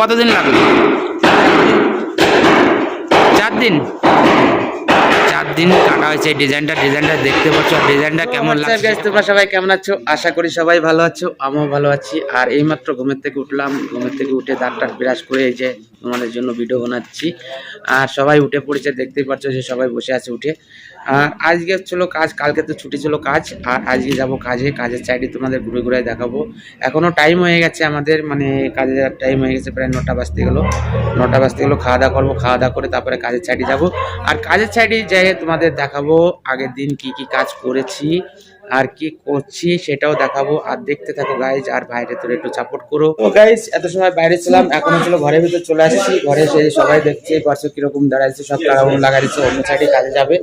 কতদিন লাগবে? চার দিন। চার দিন কাটা হয়েছে ডিজাইনটা। ডিজাইনটা দেখতে পাচ্ছ। ডিজাইনটা কেমন লাগছে? তোমরা সবাই কেমন আছো? আশা করি সবাই ভালো আছো আমিও ভালো আছি। আর এইমাত্র ঘুমের থেকে উঠলাম। ঘুমের থেকে উঠে দাঁত টাত বিরাজ করে এই যে তোমাদের জন্য ভিডিও বানাচ্ছি। আর সবাই উঠে পড়েছে, দেখতেই পাচ্ছ যে সবাই বসে আছে উঠে। আর আজকে ছিল কাজ, কালকে তো ছুটি ছিল কাজ, আর আজকে যাব কাজে। কাজের সাইডে তোমাদের ঘুরে ঘুরে দেখাবো। এখনও টাইম হয়ে গেছে আমাদের মানে কাজের টাইম হয়ে গেছে প্রায় নটা বাজতে গেলো। নটা বাজতে গেলো, খাওয়া দাওয়া করব, খাওয়া দাওয়া করে তারপরে কাজের সাইডে যাব। আর কাজের সাইডে যাই, তোমাদের দেখাবো আগের দিন কি কি কাজ করেছি। আর কি করছি সেটাও দেখাবো। আর দেখতে থাকো গাইজ আর বাইরে তোর একটু সাপোর্ট করো। তো গাইজ এত সময় বাইরে ছিলাম এখন ছিল ঘরের ভিতর চলে আসছি। ঘরে এসে সবাই দেখছে পার্শ্ব কীরকম দাঁড়াইছে সব কারাবন লাগাইছে অন্য সাইডে কাজে যাবে।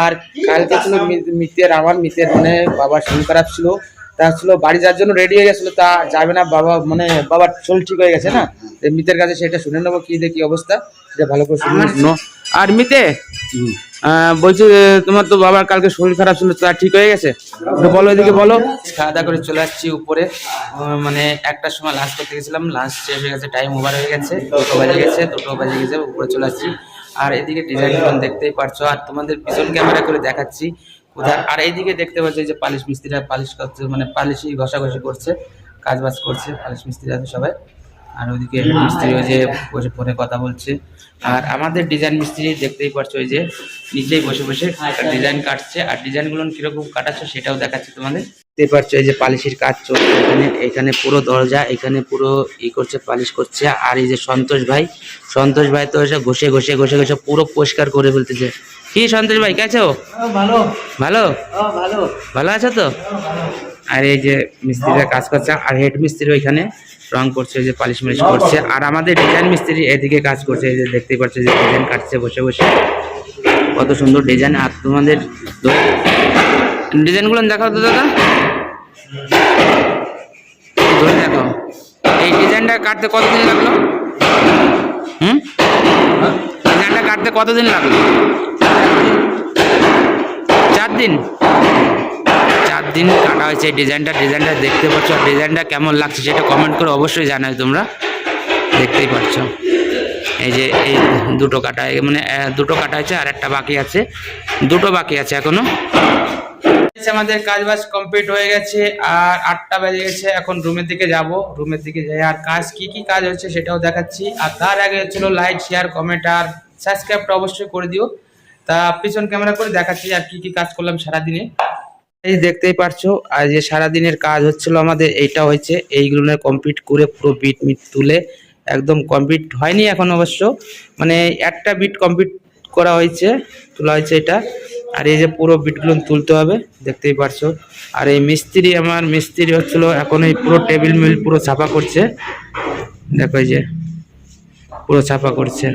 আর কালকে ছিল মিতের আমার মিতের মানে বাবার শরীর খারাপ ছিল। তা ছিল বাড়ি যাওয়ার জন্য রেডি হয়ে গেছিল তা যাবে না বাবা মানে বাবার শরীর ঠিক হয়ে গেছে না? মিতের কাছে সেটা শুনে নেব কি দেখি অবস্থা সেটা ভালো করে শুনে আর মিতে? বলছি তোমার তো বাবার কালকে শরীর খারাপ ছিল, তা ঠিক হয়ে গেছে? বলো এদিকে, বলো। খাওয়া দাওয়া করে চলে আসছি উপরে। মানে একটার সময় লাঞ্চ করতে গেছিলাম লাঞ্চ শেষ হয়ে গেছে টাইম ওভার হয়ে গেছে, দুটো বাজে গেছে, দুটো বাজে গেছে, উপরে চলে আসছি। আর এদিকে ডিজাইন দেখতেই পারছ, আর তোমাদের পিছন ক্যামেরা করে দেখাচ্ছি কোথায়। আর এইদিকে দেখতে পাচ্ছ যে পালিশ মিস্ত্রিরা পালিশ করছে মানে পালিশি ঘষাঘষি করছে কাজ বাজ করছে, পালিশ মিস্ত্রি আছে সবাই। আর ওইদিকে মিস্ত্রি ওই যে বসে ফোনে কথা বলছে। আর আমাদের ডিজাইন মিস্ত্রি দেখতেই পারছ ওই যে নিজেই বসে বসে ডিজাইন কাটছে। আর ডিজাইনগুলো কীরকম কাটাচ্ছে সেটাও দেখাচ্ছি তোমাদের। দেখতে পারছ এই যে পালিশের কাজ চলছে এখানে। এখানে পুরো দরজা এখানে পুরো ই করছে পালিশ করছে। আর এই যে সন্তোষ ভাই সন্তোষ ভাই তো এসে ঘষে ঘষে ঘষে ঘষে পুরো পরিষ্কার করে ফেলতেছে। কি সন্তোষ ভাই কে আছো ভালো। ভালো? ভালো। ভালো আছো তো? আর এই যে মিস্ত্রিরা কাজ করছে, আর হেড মিস্ত্রি ওইখানে রং করছে যে পালিশ মালিশ করছে। আর আমাদের ডিজাইন মিস্ত্রি এদিকে কাজ করছে, এই যে দেখতে পাচ্ছ যে ডিজাইন কাটছে, বসে বসে। কত সুন্দর ডিজাইন আর তোমাদের ডিজাইনগুলো দেখাও তো দাদা। দেখো এই ডিজাইনটা কাটতে কতদিন লাগল? হুম? ডিজাইনটা কাটতে কতদিন লাগল? চার দিন। দিন কাটা হয়েছে এই ডিজাইনটা ডিজাইনটা দেখতে পাচ্ছ। আর ডিজাইনটা কেমন লাগছে সেটা কমেন্ট করে অবশ্যই জানাই তোমরা। দেখতেই পাচ্ছ। এই যে এই দুটো কাটা মানে দুটো কাটা হয়েছে আর একটা বাকি আছে। দুটো বাকি আছে এখনও। আমাদের কাজ বাজ কমপ্লিট হয়ে গেছে আর আটটা বেজে গেছে। এখন রুমের দিকে যাব। রুমের দিকে যাই আর কাজ, কি কি কাজ হচ্ছে সেটাও দেখাচ্ছি। আর তার আগে হচ্ছিল লাইক শেয়ার কমেন্ট আর সাবস্ক্রাইবটা অবশ্যই করে দিও। তা পিছন ক্যামেরা করে দেখাচ্ছি আর কি কি কাজ করলাম সারাদিনে। এই দেখতেই পারছ, আর যে সারাদিনের কাজ হচ্ছিল আমাদের, এইটা হয়েছে। এইগুলো কমপ্লিট করে পুরো বিট মিট তুলে একদম কমপ্লিট হয়নি এখন অবশ্য। মানে একটা বিট কমপ্লিট করা হয়েছে, তোলা হয়েছে এটা। আর এই যে পুরো বিটগুলো তুলতে হবে, দেখতেই পারছ। আর এই মিস্ত্রি আমার, মিস্ত্রি হচ্ছিল এখন এই পুরো টেবিল মিল পুরো ছাপা করছে। দেখো এই যে, পুরো ছাপা করছে।